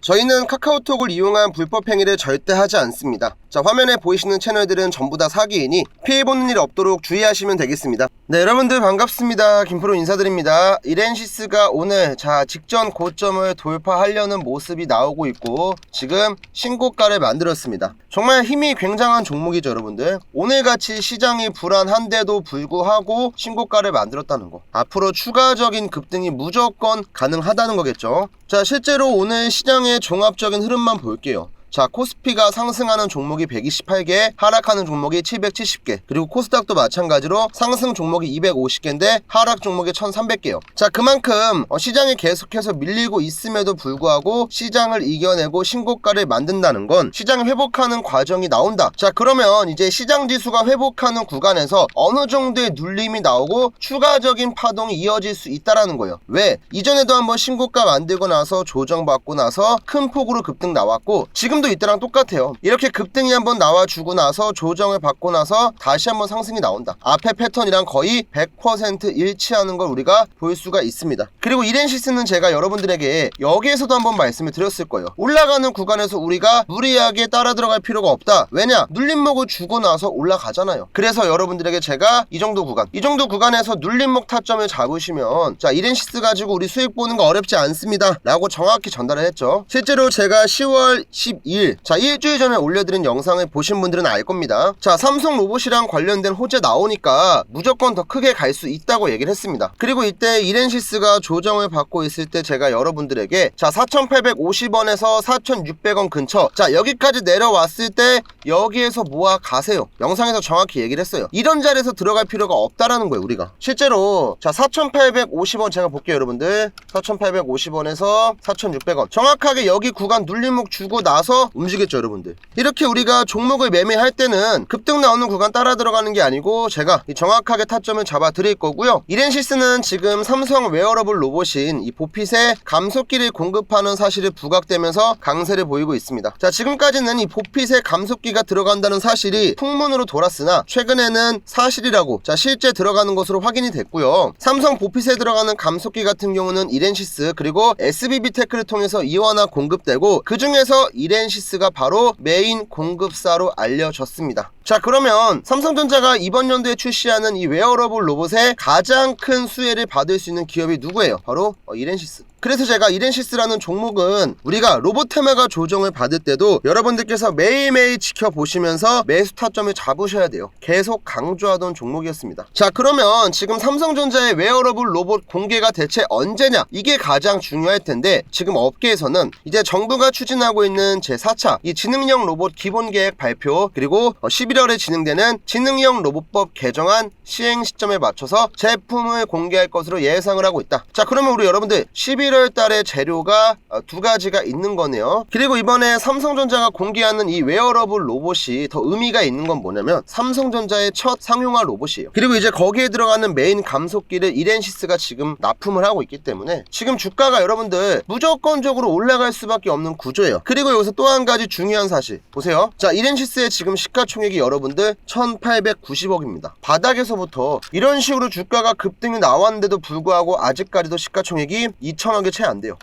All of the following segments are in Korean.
저희는 카카오톡을 이용한 불법 행위를 절대 하지 않습니다. 자, 화면에 보이시는 채널들은 전부 다 사기이니 피해보는 일 없도록 주의하시면 되겠습니다. 네, 여러분들 반갑습니다. 김프로 인사드립니다. 이렌시스가 오늘 자, 직전 고점을 돌파하려는 모습이 나오고 있고 지금 신고가를 만들었습니다. 정말 힘이 굉장한 종목이죠, 여러분들. 오늘같이 시장이 불안한데도 불구하고 신고가를 만들었다는 거. 앞으로 추가적인 급등이 무조건 가능하다는 거겠죠. 자, 실제로 오늘 시장 의 종합적인 흐름만 볼게요. 자, 코스피가 상승하는 종목이 128개, 하락하는 종목이 770개, 그리고 코스닥도 마찬가지로 상승 종목이 250개인데 하락 종목이 1300개요. 자, 그만큼 어, 시장이 계속해서 밀리고 있음에도 불구하고 시장을 이겨내고 신고가를 만든다는 건 시장이 회복하는 과정이 나온다. 자, 그러면 이제 시장 지수가 회복하는 구간에서 어느 정도의 눌림이 나오고 추가적인 파동이 이어질 수 있다라는 거예요. 왜? 이전에도 한번 신고가 만들고 나서 조정받고 나서 큰 폭으로 급등 나왔고 지금 도 이때랑 똑같아요. 이렇게 급등이 한번 나와주고 나서 조정을 받고 나서 다시 한번 상승이 나온다. 앞에 패턴이랑 거의 100% 일치하는 걸 우리가 볼 수가 있습니다. 그리고 이렌시스는 제가 여러분들에게 여기에서도 한번 말씀을 드렸을 거예요. 올라가는 구간에서 우리가 무리하게 따라 들어갈 필요가 없다. 왜냐? 눌림목을 주고 나서 올라가잖아요. 그래서 여러분들에게 제가 이 정도 구간, 이 정도 구간에서 눌림목 타점을 잡으시면 자 이렌시스 가지고 우리 수익 보는 거 어렵지 않습니다. 라고 정확히 전달을 했죠. 실제로 제가 10월 12일 자 일주일 전에 올려드린 영상을 보신 분들은 알 겁니다. 자 삼성 로봇이랑 관련된 호재 나오니까 무조건 더 크게 갈 수 있다고 얘기를 했습니다. 그리고 이때 이렌시스가 조정을 받고 있을 때 제가 여러분들에게 자 4,850원에서 4,600원 근처 자 여기까지 내려왔을 때 여기에서 모아 가세요. 영상에서 정확히 얘기를 했어요. 이런 자리에서 들어갈 필요가 없다라는 거예요 우리가. 실제로 자 4,850원 제가 볼게요 여러분들 4,850원에서 4,600원 정확하게 여기 구간 눌림목 주고 나서 움직였죠 여러분들. 이렇게 우리가 종목을 매매할 때는 급등 나오는 구간 따라 들어가는 게 아니고 제가 이 정확하게 타점을 잡아 드릴 거고요. 이렌시스는 지금 삼성 웨어러블 로봇인 이 보핏에 감속기를 공급하는 사실이 부각되면서 강세를 보이고 있습니다. 자 지금까지는 이 보핏에 감속기가 들어간다는 사실이 풍문으로 돌았으나 최근에는 사실이라고 자 실제 들어가는 것으로 확인이 됐고요. 삼성 보핏에 들어가는 감속기 같은 경우는 이렌시스 그리고 SBB 테크를 통해서 이원화 공급되고 그 중에서 이렌 시스가 바로 메인 공급사로 알려졌습니다. 자 그러면 삼성전자가 이번 연도에 출시하는 이 웨어러블 로봇의 가장 큰 수혜를 받을 수 있는 기업이 누구예요? 바로 어, 이렌시스. 그래서 제가 이렌시스라는 종목은 우리가 로봇 테마가 조정을 받을 때도 여러분들께서 매일매일 지켜보시면서 매수 타점을 잡으셔야 돼요. 계속 강조하던 종목이었습니다. 자 그러면 지금 삼성전자의 웨어러블 로봇 공개가 대체 언제냐? 이게 가장 중요할 텐데 지금 업계에서는 이제 정부가 추진하고 있는 제4차 이 지능형 로봇 기본 계획 발표 그리고 11월 에 진행되는 지능형 로봇법 개정안 시행 시점에 맞춰서 제품을 공개할 것으로 예상을 하고 있다. 자 그러면 우리 여러분들 11월 달에 재료가 어, 두 가지가 있는 거네요. 그리고 이번에 삼성전자가 공개하는 이 웨어러블 로봇이 더 의미가 있는 건 뭐냐면 삼성전자의 첫 상용화 로봇이에요. 그리고 이제 거기에 들어가는 메인 감속기를 이렌시스가 지금 납품을 하고 있기 때문에 지금 주가가 여러분들 무조건적으로 올라갈 수밖에 없는 구조예요. 그리고 여기서 또 한 가지 중요한 사실 보세요. 자 이렌시스의 지금 시가총액이 여러분들 1890억입니다. 바닥에서부터 이런 식으로 주가가 급등이 나왔는데도 불구하고 아직까지도 시가총액이 2천억이 채 안 돼요.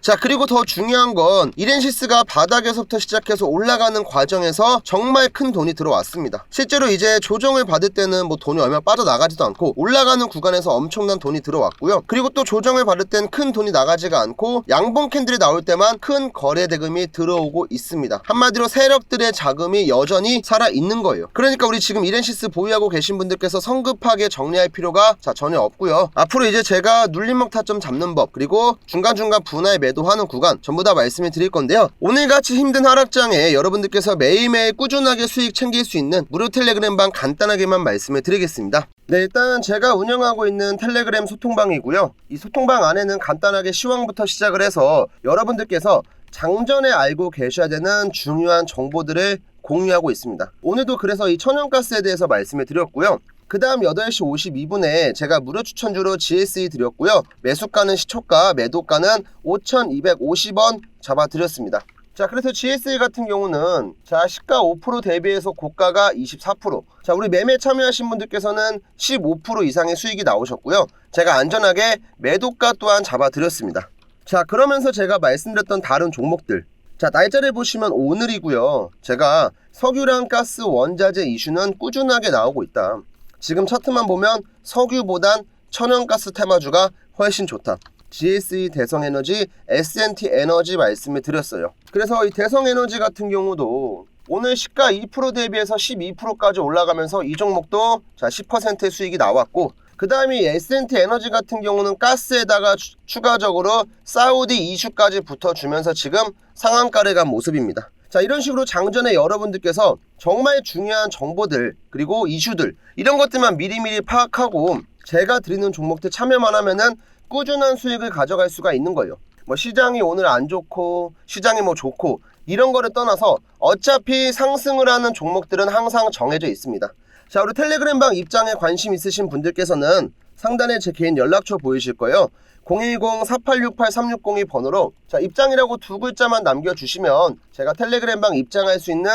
자 그리고 더 중요한 건 이렌시스가 바닥에서부터 시작해서 올라가는 과정에서 정말 큰 돈이 들어왔습니다. 실제로 이제 조정을 받을 때는 뭐 돈이 얼마 빠져나가지도 않고 올라가는 구간에서 엄청난 돈이 들어왔고요. 그리고 또 조정을 받을 땐 큰 돈이 나가지가 않고 양봉 캔들이 나올 때만 큰 거래 대금이 들어오고 있습니다. 한마디로 세력들의 자금이 여전히 살아 있는 거예요. 그러니까 우리 지금 이렌시스 보유하고 계신 분들께서 성급하게 정리할 필요가 자 전혀 없고요. 앞으로 이제 제가 눌림목 타점 잡는 법 그리고 중간중간 분할 매도하는 구간 전부 다 말씀을 드릴 건데요. 오늘같이 힘든 하락장에 여러분들께서 매일매일 꾸준하게 수익 챙길 수 있는 무료 텔레그램방 간단하게만 말씀을 드리겠습니다. 네, 일단 제가 운영하고 있는 텔레그램 소통방이고요. 이 소통방 안에는 간단하게 시황부터 시작을 해서 여러분들께서 장전에 알고 계셔야 되는 중요한 정보들을 공유하고 있습니다. 오늘도 그래서 이 천연가스에 대해서 말씀을 드렸고요. 그 다음 8시 52분에 제가 무료 추천주로 GSE 드렸고요. 매수가는 시초가, 매도가는 5,250원 잡아드렸습니다. 자, 그래서 GSE 같은 경우는 자, 시가 5% 대비해서 고가가 24%. 자, 우리 매매 참여하신 분들께서는 15% 이상의 수익이 나오셨고요. 제가 안전하게 매도가 또한 잡아드렸습니다. 자, 그러면서 제가 말씀드렸던 다른 종목들. 자, 날짜를 보시면 오늘이고요. 제가 석유랑 가스 원자재 이슈는 꾸준하게 나오고 있다. 지금 차트만 보면 석유보단 천연가스 테마주가 훨씬 좋다. GSE 대성에너지, S&T 에너지 말씀을 드렸어요. 그래서 이 대성에너지 같은 경우도 오늘 시가 2% 대비해서 12%까지 올라가면서 이 종목도 자 10%의 수익이 나왔고 그 다음에 S&T 에너지 같은 경우는 가스에다가 추, 추가적으로 사우디 이슈까지 붙어주면서 지금 상한가를 간 모습입니다. 자 이런 식으로 장전에 여러분들께서 정말 중요한 정보들 그리고 이슈들 이런 것들만 미리미리 파악하고 제가 드리는 종목들 참여만 하면은 꾸준한 수익을 가져갈 수가 있는 거예요. 뭐 시장이 오늘 안 좋고 시장이 뭐 좋고 이런 거를 떠나서 어차피 상승을 하는 종목들은 항상 정해져 있습니다. 자, 우리 텔레그램방 입장에 관심 있으신 분들께서는 상단에 제 개인 연락처 보이실 거예요. 010-4868-360이 번호로 자, 입장이라고 두 글자만 남겨주시면 제가 텔레그램방 입장할 수 있는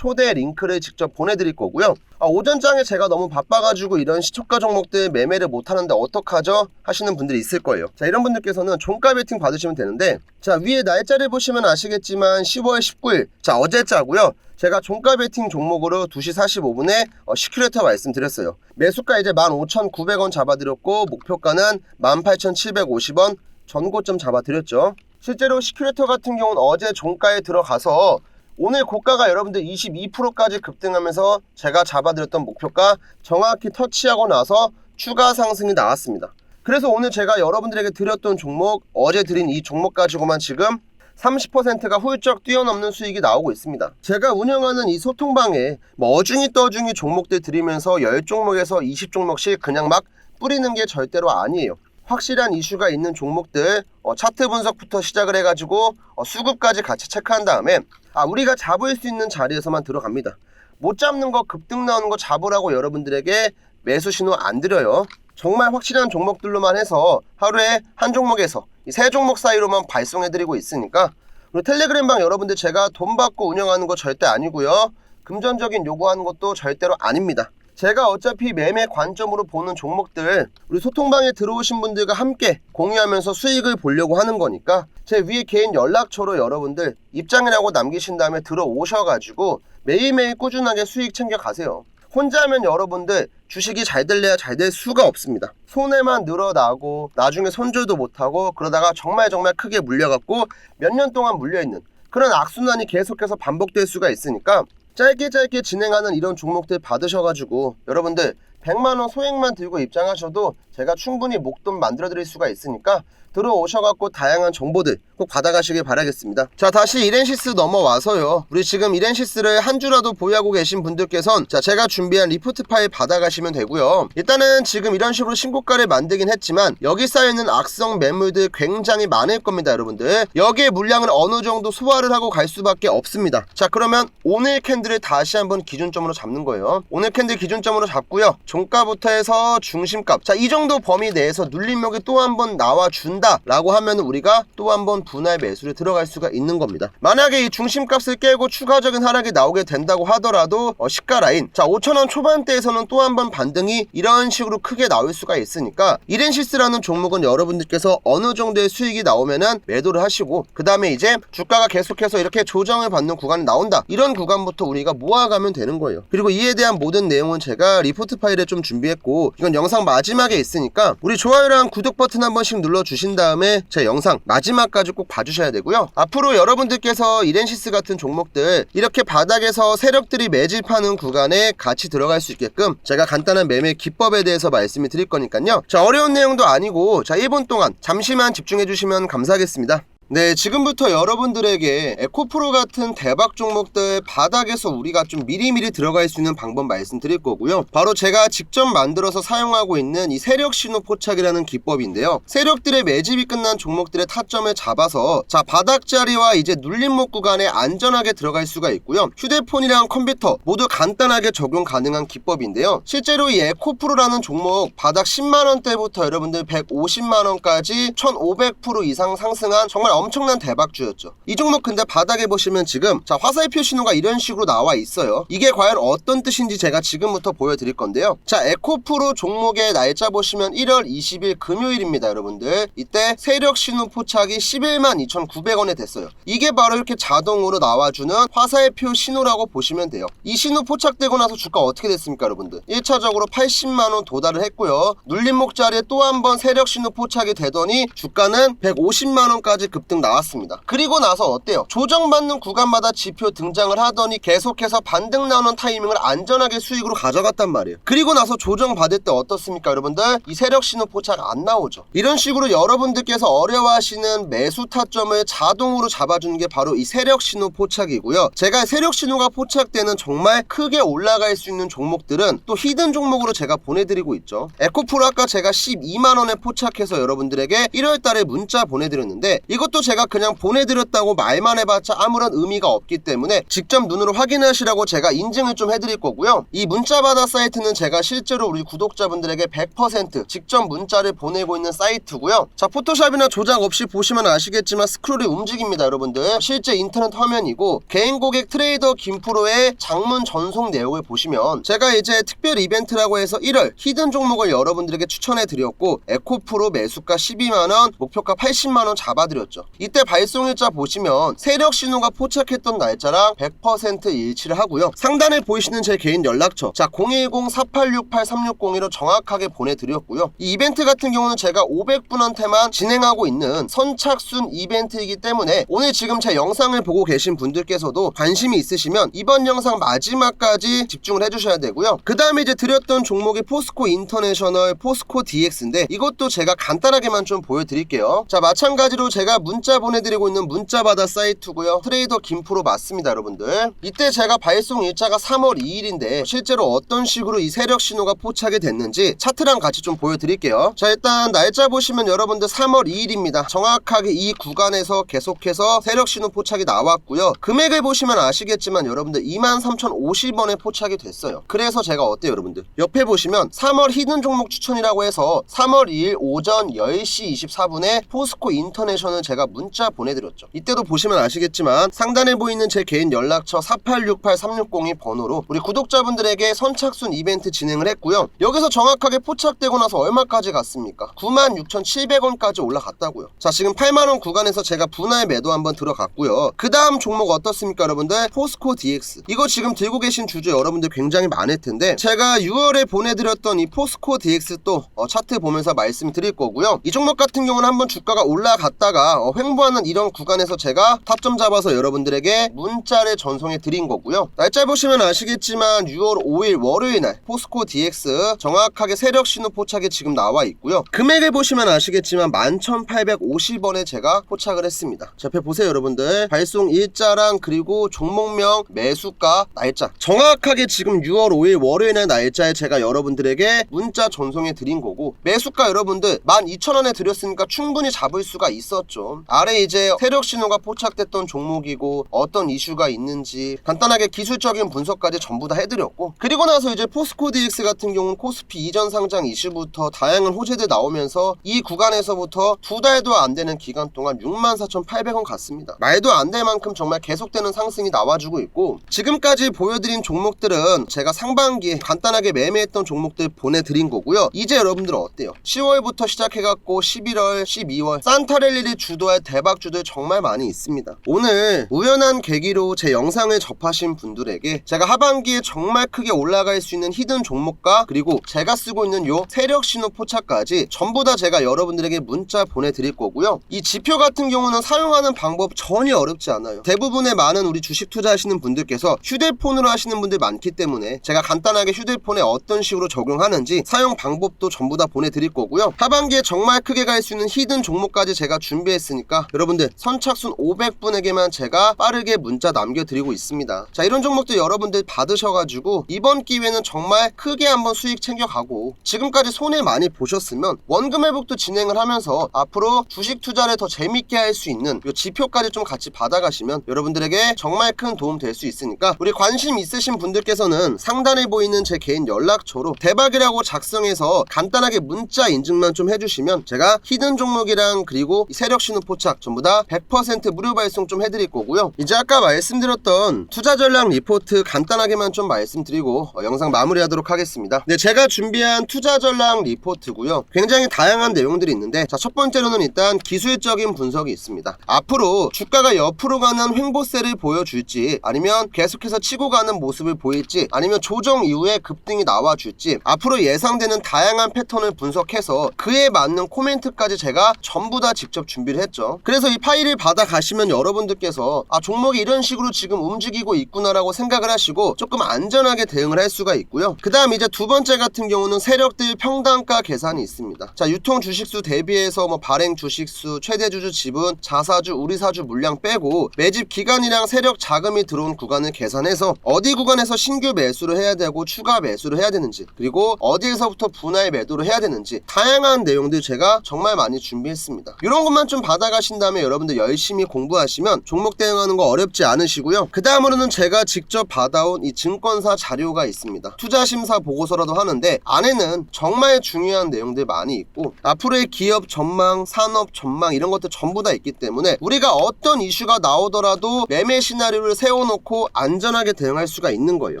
초대 링크를 직접 보내드릴 거고요. 아, 오전장에 제가 너무 바빠가지고 이런 시초가 종목들 매매를 못하는데 어떡하죠? 하시는 분들이 있을 거예요. 자, 이런 분들께서는 종가 베팅 받으시면 되는데 자, 위에 날짜를 보시면 아시겠지만 10월 19일 자, 어제자고요. 제가 종가 베팅 종목으로 2시 45분에 어, 시큐레터 말씀드렸어요. 매수가 이제 15,900원 잡아드렸고 목표가는 18,750원 전고점 잡아드렸죠. 실제로 시큐레터 같은 경우는 어제 종가에 들어가서 오늘 고가가 여러분들 22%까지 급등하면서 제가 잡아드렸던 목표가 정확히 터치하고 나서 추가 상승이 나왔습니다. 그래서 오늘 제가 여러분들에게 드렸던 종목, 어제 드린 이 종목 가지고만 지금 30%가 훌쩍 뛰어넘는 수익이 나오고 있습니다. 제가 운영하는 이 소통방에 뭐 어중이 떠중이 종목들 드리면서 10종목에서 20종목씩 그냥 막 뿌리는 게 절대로 아니에요. 확실한 이슈가 있는 종목들 어, 차트 분석부터 시작을 해가지고 어, 수급까지 같이 체크한 다음에 아 우리가 잡을 수 있는 자리에서만 들어갑니다. 못 잡는 거 급등 나오는 거 잡으라고 여러분들에게 매수 신호 안 드려요. 정말 확실한 종목들로만 해서 하루에 한 종목에서 이세 종목 사이로만 발송해드리고 있으니까 그리고 텔레그램방 여러분들 제가 돈 받고 운영하는 거 절대 아니고요. 금전적인 요구하는 것도 절대로 아닙니다. 제가 어차피 매매 관점으로 보는 종목들 우리 소통방에 들어오신 분들과 함께 공유하면서 수익을 보려고 하는 거니까 제 위에 개인 연락처로 여러분들 입장이라고 남기신 다음에 들어오셔가지고 매일매일 꾸준하게 수익 챙겨 가세요. 혼자 하면 여러분들 주식이 잘 될래야 잘 될 수가 없습니다. 손해만 늘어나고 나중에 손절도 못하고 그러다가 정말 정말 크게 물려갖고 몇 년 동안 물려있는 그런 악순환이 계속해서 반복될 수가 있으니까 짧게 짧게 진행하는 이런 종목들 받으셔가지고 여러분들 100만원 소액만 들고 입장하셔도 제가 충분히 목돈 만들어 드릴 수가 있으니까 들어오셔갖고 다양한 정보들 꼭 받아가시길 바라겠습니다. 자 다시 이렌시스 넘어와서요. 우리 지금 이렌시스를 한 주라도 보유하고 계신 분들께선 자 제가 준비한 리포트 파일 받아가시면 되고요. 일단은 지금 이런 식으로 신고가를 만들긴 했지만 여기 쌓여있는 악성 매물들 굉장히 많을 겁니다 여러분들. 여기에 물량을 어느 정도 소화를 하고 갈 수밖에 없습니다. 자 그러면 오늘 캔들을 다시 한번 기준점으로 잡는 거예요. 오늘 캔들 기준점으로 잡고요. 종가부터 해서 중심값 자 이 정도 범위 내에서 눌림목이 또 한 번 나와준 다 라고 하면 우리가 또 한 번 분할 매수를 들어갈 수가 있는 겁니다. 만약에 이 중심값을 깨고 추가적인 하락이 나오게 된다고 하더라도 어, 시가 라인. 자 5천원 초반대에서는 또 한 번 반등이 이런 식으로 크게 나올 수가 있으니까 이렌시스라는 종목은 여러분들께서 어느 정도의 수익이 나오면은 매도를 하시고 그 다음에 이제 주가가 계속해서 이렇게 조정을 받는 구간이 나온다. 이런 구간부터 우리가 모아가면 되는 거예요. 그리고 이에 대한 모든 내용은 제가 리포트 파일에 좀 준비했고 이건 영상 마지막에 있으니까 우리 좋아요랑 구독 버튼 한 번씩 눌러주 신 다음에 제 영상 마지막까지 꼭 봐주셔야 되고요. 앞으로 여러분들께서 이렌시스 같은 종목들 이렇게 바닥에서 세력들이 매집하는 구간에 같이 들어갈 수 있게끔 제가 간단한 매매 기법에 대해서 말씀을 드릴 거니까요. 자 어려운 내용도 아니고 자 1분 동안 잠시만 집중해 주시면 감사하겠습니다 네, 지금부터 여러분들에게 에코프로 같은 대박 종목들 바닥에서 우리가 좀 미리미리 들어갈 수 있는 방법 말씀드릴 거고요. 바로 제가 직접 만들어서 사용하고 있는 이 세력 신호 포착이라는 기법인데요. 세력들의 매집이 끝난 종목들의 타점을 잡아서 자, 바닥 자리와 이제 눌림목 구간에 안전하게 들어갈 수가 있고요. 휴대폰이랑 컴퓨터 모두 간단하게 적용 가능한 기법인데요. 실제로 이 에코프로라는 종목 바닥 10만 원대부터 여러분들 150만 원까지 1,500% 이상 상승한 정말 엄청난 대박주였죠. 이 종목 근데 바닥에 보시면 지금 자 화살표 신호가 이런 식으로 나와 있어요. 이게 과연 어떤 뜻인지 제가 지금부터 보여드릴 건데요. 자 에코프로 종목의 날짜 보시면 1월 20일 금요일입니다, 여러분들. 이때 세력 신호 포착이 11만 2,900원에 됐어요. 이게 바로 이렇게 자동으로 나와주는 화살표 신호라고 보시면 돼요. 이 신호 포착되고 나서 주가 어떻게 됐습니까, 여러분들? 1차적으로 80만 원 도달을 했고요. 눌림목 자리에 또 한 번 세력 신호 포착이 되더니 주가는 150만 원까지 급등 나왔습니다. 그리고 나서 어때요? 조정받는 구간마다 지표 등장을 하더니 계속해서 반등 나오는 타이밍을 안전하게 수익으로 가져갔단 말이에요. 그리고 나서 조정 받을 때 어떻습니까, 여러분들? 이 세력 신호 포착 안 나오죠. 이런 식으로 여러분들께서 어려워하시는 매수 타점을 자동으로 잡아주는 게 바로 이 세력 신호 포착이고요. 제가 세력 신호가 포착되는 정말 크게 올라갈 수 있는 종목들은 또 히든 종목으로 제가 보내드리고 있죠. 에코프로 아까 제가 12만 원에 포착해서 여러분들에게 1월 달에 문자 보내드렸는데 이것도 제가 그냥 보내드렸다고 말만 해봤자 아무런 의미가 없기 때문에 직접 눈으로 확인하시라고 제가 인증을 좀 해드릴 거고요. 이 문자바다 사이트는 제가 실제로 우리 구독자분들에게 100% 직접 문자를 보내고 있는 사이트고요. 자 포토샵이나 조작 없이 보시면 아시겠지만 스크롤이 움직입니다 여러분들. 실제 인터넷 화면이고 개인 고객 트레이더 김프로의 장문 전송 내용을 보시면 제가 이제 특별 이벤트라고 해서 1월 히든 종목을 여러분들에게 추천해 드렸고 에코프로 매수가 12만원 목표가 80만원 잡아드렸죠. 이때 발송일자 보시면 세력 신호가 포착했던 날짜랑 100% 일치를 하고요. 상단에 보이시는 제 개인 연락처 자 010-4868-3602로 정확하게 보내드렸고요. 이 이벤트 같은 경우는 제가 500분한테만 진행하고 있는 선착순 이벤트이기 때문에 오늘 지금 제 영상을 보고 계신 분들께서도 관심이 있으시면 이번 영상 마지막까지 집중을 해주셔야 되고요. 그 다음에 이제 드렸던 종목이 포스코 인터내셔널 포스코 DX인데 이것도 제가 간단하게만 좀 보여드릴게요. 자 마찬가지로 제가 문자 보내드리고 있는 문자바다 사이트고요. 트레이더 김프로 맞습니다 여러분들. 이때 제가 발송 일자가 3월 2일인데 실제로 어떤 식으로 이 세력 신호가 포착이 됐는지 차트랑 같이 좀 보여드릴게요. 자 일단 날짜 보시면 여러분들 3월 2일입니다. 정확하게 이 구간에서 계속해서 세력 신호 포착이 나왔고요. 금액을 보시면 아시겠지만 여러분들 23,050원에 포착이 됐어요. 그래서 제가 어때요 여러분들? 옆에 보시면 3월 히든 종목 추천이라고 해서 3월 2일 오전 10시 24분에 포스코 인터내셔널 제가 문자 보내드렸죠. 이때도 보시면 아시겠지만 상단에 보이는 제 개인 연락처 4868-360이 번호로 우리 구독자분들에게 선착순 이벤트 진행을 했고요. 여기서 정확하게 포착되고 나서 얼마까지 갔습니까? 96,700원까지 올라갔다고요. 자 지금 8만원 구간에서 제가 분할 매도 한번 들어갔고요. 그 다음 종목 어떻습니까 여러분들? 포스코 DX 이거 지금 들고 계신 주주 여러분들 굉장히 많을 텐데 제가 6월에 보내드렸던 이 포스코 DX 또 어, 차트 보면서 말씀드릴 거고요. 이 종목 같은 경우는 한번 주가가 올라갔다가 어, 횡보하는 이런 구간에서 제가 타점 잡아서 여러분들에게 문자를 전송해 드린 거고요. 날짜 보시면 아시겠지만 6월 5일 월요일 날 포스코 DX 정확하게 세력 신호 포착이 지금 나와 있고요. 금액을 보시면 아시겠지만 11,850원에 제가 포착을 했습니다. 자, 옆에 보세요 여러분들. 발송 일자랑 그리고 종목명, 매수가, 날짜 정확하게 지금 6월 5일 월요일 날 날짜에 제가 여러분들에게 문자 전송해 드린 거고 매수가 여러분들 12,000원에 드렸으니까 충분히 잡을 수가 있었죠. 아래 이제 세력 신호가 포착됐던 종목이고 어떤 이슈가 있는지 간단하게 기술적인 분석까지 전부 다 해드렸고 그리고 나서 이제 포스코 DX 같은 경우는 코스피 이전 상장 이슈부터 다양한 호재들 나오면서 이 구간에서부터 두 달도 안 되는 기간 동안 64,800원 갔습니다. 말도 안 될 만큼 정말 계속되는 상승이 나와주고 있고 지금까지 보여드린 종목들은 제가 상반기에 간단하게 매매했던 종목들 보내드린 거고요. 이제 여러분들 은 어때요? 10월부터 시작해갖고 11월, 12월 산타랠리를 주도 할 대박주들 정말 많이 있습니다. 오늘 우연한 계기로 제 영상을 접하신 분들에게 제가 하반기에 정말 크게 올라갈 수 있는 히든 종목과 그리고 제가 쓰고 있는 요 세력 신호 포착까지 전부 다 제가 여러분들에게 문자 보내드릴 거고요. 이 지표 같은 경우는 사용하는 방법 전혀 어렵지 않아요. 대부분의 많은 우리 주식 투자하시는 분들께서 휴대폰으로 하시는 분들 많기 때문에 제가 간단하게 휴대폰에 어떤 식으로 적용하는지 사용 방법도 전부 다 보내드릴 거고요. 하반기에 정말 크게 갈 수 있는 히든 종목까지 제가 준비했으니 까 여러분들 선착순 500분에게만 제가 빠르게 문자 남겨드리고 있습니다. 자 이런 종목들 여러분들 받으셔가지고 이번 기회는 정말 크게 한번 수익 챙겨가고 지금까지 손해 많이 보셨으면 원금 회복도 진행을 하면서 앞으로 주식 투자를 더 재밌게 할 수 있는 요 지표까지 좀 같이 받아가시면 여러분들에게 정말 큰 도움 될 수 있으니까 우리 관심 있으신 분들께서는 상단에 보이는 제 개인 연락처로 대박이라고 작성해서 간단하게 문자 인증만 좀 해주시면 제가 히든 종목이랑 그리고 이 세력 신호 포착 전부 다 100% 무료 발송 좀 해드릴 거고요. 이제 아까 말씀드렸던 투자 전략 리포트 간단하게만 좀 말씀드리고 어, 영상 마무리하도록 하겠습니다. 네, 제가 준비한 투자 전략 리포트고요. 굉장히 다양한 내용들이 있는데 자, 첫 번째로는 일단 기술적인 분석이 있습니다. 앞으로 주가가 옆으로 가는 횡보세를 보여줄지 아니면 계속해서 치고 가는 모습을 보일지 아니면 조정 이후에 급등이 나와줄지 앞으로 예상되는 다양한 패턴을 분석해서 그에 맞는 코멘트까지 제가 전부 다 직접 준비를 했죠. 그래서 이 파일을 받아 가시면 여러분들께서 아 종목이 이런 식으로 지금 움직이고 있구나라고 생각을 하시고 조금 안전하게 대응을 할 수가 있고요. 그 다음 이제 두 번째 같은 경우는 세력들 평단가 계산이 있습니다. 자 유통 주식수 대비해서 뭐 발행 주식수, 최대 주주 지분, 자사주, 우리사주 물량 빼고 매집 기간이랑 세력 자금이 들어온 구간을 계산해서 어디 구간에서 신규 매수를 해야 되고 추가 매수를 해야 되는지 그리고 어디에서부터 분할 매도를 해야 되는지 다양한 내용들 제가 정말 많이 준비했습니다. 이런 것만 좀 받아 가신 다음에 여러분들 열심히 공부하시면 종목 대응하는 거 어렵지 않으시고요. 그 다음으로는 제가 직접 받아온 이 증권사 자료가 있습니다. 투자 심사 보고서라도 하는데 안에는 정말 중요한 내용들 많이 있고 앞으로의 기업 전망, 산업 전망 이런 것들 전부 다 있기 때문에 우리가 어떤 이슈가 나오더라도 매매 시나리오를 세워놓고 안전하게 대응할 수가 있는 거예요.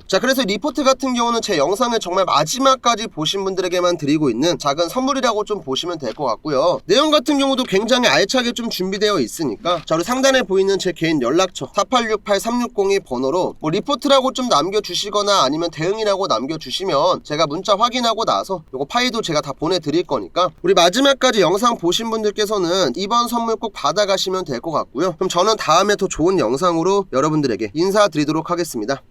자, 그래서 리포트 같은 경우는 제 영상을 정말 마지막까지 보신 분들에게만 드리고 있는 작은 선물이라고 좀 보시면 될 것 같고요. 내용 같은 경우도 굉장히 알차게 좀 준비되어 있으니까 자, 우리 상단에 보이는 제 개인 연락처 4868362 번호로 뭐 리포트라고 좀 남겨주시거나 아니면 대응이라고 남겨주시면 제가 문자 확인하고 나서 요거 파일도 제가 다 보내드릴 거니까 우리 마지막까지 영상 보신 분들께서는 이번 선물 꼭 받아가시면 될 것 같고요. 그럼 저는 다음에 더 좋은 영상으로 여러분들에게 인사드리도록 하겠습니다.